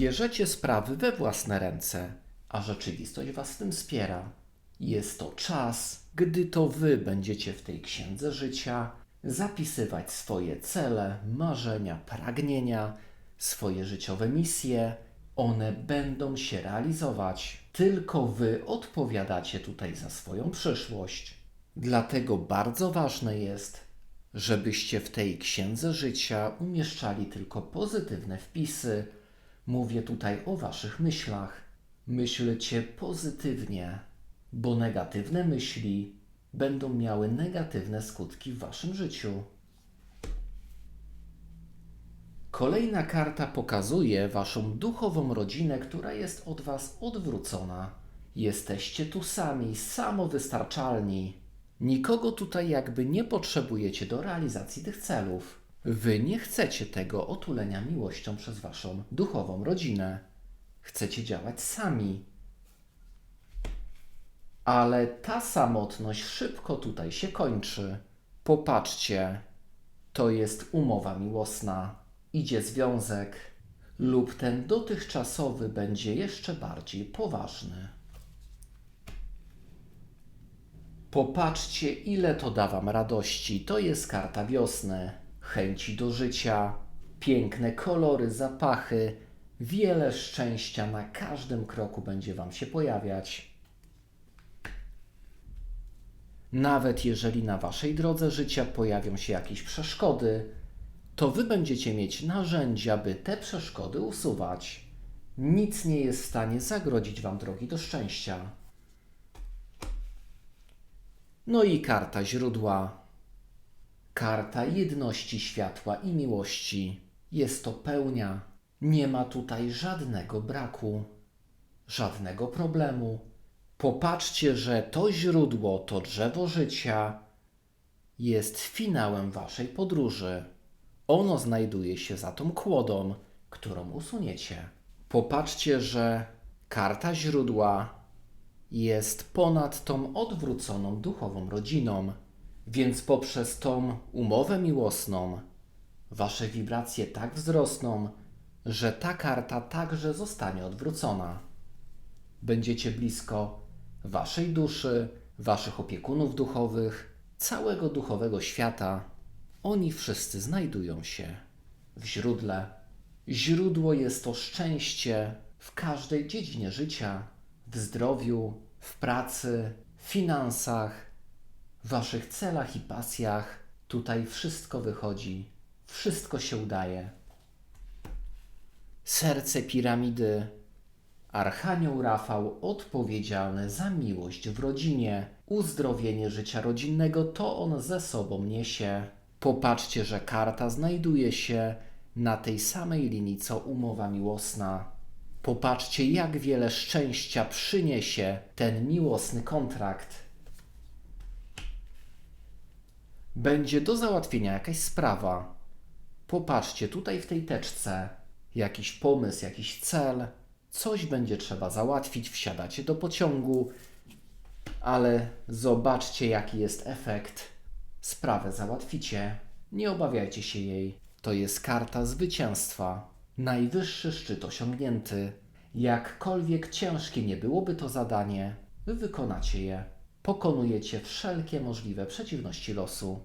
Bierzecie sprawy we własne ręce, a rzeczywistość was w tym wspiera. Jest to czas, gdy to wy będziecie w tej księdze życia zapisywać swoje cele, marzenia, pragnienia, swoje życiowe misje. One będą się realizować. Tylko wy odpowiadacie tutaj za swoją przyszłość. Dlatego bardzo ważne jest, żebyście w tej księdze życia umieszczali tylko pozytywne wpisy. Mówię tutaj o waszych myślach. Myślcie pozytywnie, bo negatywne myśli będą miały negatywne skutki w waszym życiu. Kolejna karta pokazuje waszą duchową rodzinę, która jest od was odwrócona. Jesteście tu sami, samowystarczalni. Nikogo tutaj jakby nie potrzebujecie do realizacji tych celów. Wy nie chcecie tego otulenia miłością przez waszą duchową rodzinę. Chcecie działać sami. Ale ta samotność szybko tutaj się kończy. Popatrzcie, to jest umowa miłosna. Idzie związek, lub ten dotychczasowy będzie jeszcze bardziej poważny. Popatrzcie, ile to da Wam radości. To jest karta wiosny, chęci do życia, piękne kolory, zapachy, wiele szczęścia na każdym kroku będzie Wam się pojawiać. Nawet jeżeli na Waszej drodze życia pojawią się jakieś przeszkody, to Wy będziecie mieć narzędzia, by te przeszkody usuwać. Nic nie jest w stanie zagrodzić Wam drogi do szczęścia. No i karta źródła. Karta jedności światła i miłości. Jest to pełnia. Nie ma tutaj żadnego braku, żadnego problemu. Popatrzcie, że to źródło, to drzewo życia jest finałem waszej podróży. Ono znajduje się za tą kłodą, którą usuniecie. Popatrzcie, że karta źródła jest ponad tą odwróconą duchową rodziną, więc poprzez tą umowę miłosną wasze wibracje tak wzrosną, że ta karta także zostanie odwrócona. Będziecie blisko waszej duszy, waszych opiekunów duchowych, całego duchowego świata. Oni wszyscy znajdują się w źródle. Źródło jest to szczęście w każdej dziedzinie życia, w zdrowiu, w pracy, w finansach, waszych celach i pasjach. Tutaj wszystko wychodzi, wszystko się udaje. Serce piramidy. Archanioł Rafał odpowiedzialny za miłość w rodzinie, uzdrowienie życia rodzinnego to on ze sobą niesie. Popatrzcie, że karta znajduje się na tej samej linii co umowa miłosna. Popatrzcie, jak wiele szczęścia przyniesie ten miłosny kontrakt. Będzie do załatwienia jakaś sprawa. Popatrzcie, tutaj w tej teczce jakiś pomysł, jakiś cel, coś będzie trzeba załatwić, wsiadacie do pociągu, ale zobaczcie, jaki jest efekt. Sprawę załatwicie, nie obawiajcie się jej. To jest karta zwycięstwa. Najwyższy szczyt osiągnięty. Jakkolwiek ciężkie nie byłoby to zadanie, wy wykonacie je. Pokonujecie wszelkie możliwe przeciwności losu.